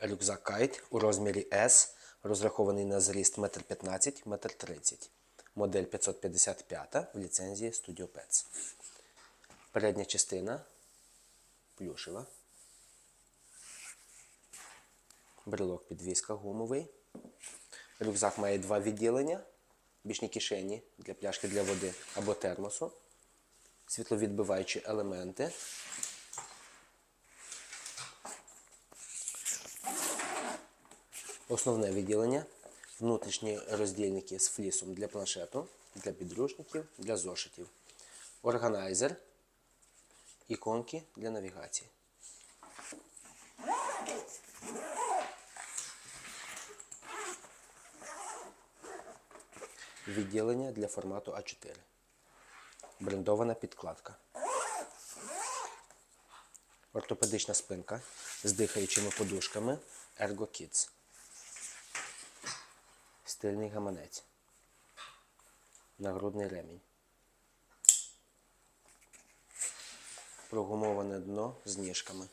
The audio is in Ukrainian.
Рюкзак Кайт у розмірі S, розрахований на зріст 1,15 м, 1,30 м. Модель 555 в ліцензії Studio Pets. Передня частина плюшева. Брелок підвіска гумовий. Рюкзак має два відділення, бічні кишені для пляшки для води або термосу, світловідбиваючі елементи. Основне відділення. Внутрішні роздільники з флісом для планшету, для підручників, для зошитів. Органайзер. Іконки для навігації. Відділення для формату А4. Брендована підкладка. Ортопедична спинка з дихаючими подушками Ergo Kids. Стильний гаманець. Нагрудний ремінь. Прогумоване дно з ніжками.